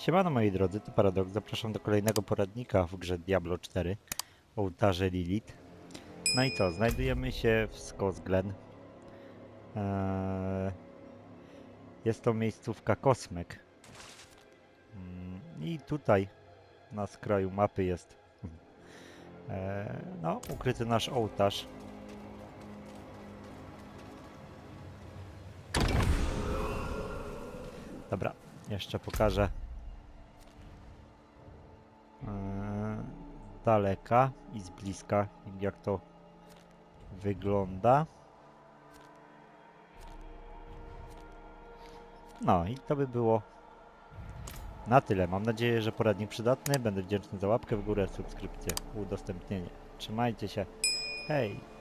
Siemano moi drodzy, to Paradox. Zapraszam do kolejnego poradnika w grze Diablo 4 Ołtarze Lilith. No i co, znajdujemy się w Skosglen. Eee, jest to miejscówka Kosmek. Mm, I tutaj na skraju mapy jest eee, no, ukryty nasz ołtarz. Dobra, jeszcze pokażę daleka i z bliska, jak to wygląda. No i to by było na tyle. Mam nadzieję, że poradnik przydatny. Będę wdzięczny za łapkę w górę, subskrypcję, udostępnienie. Trzymajcie się. Hej!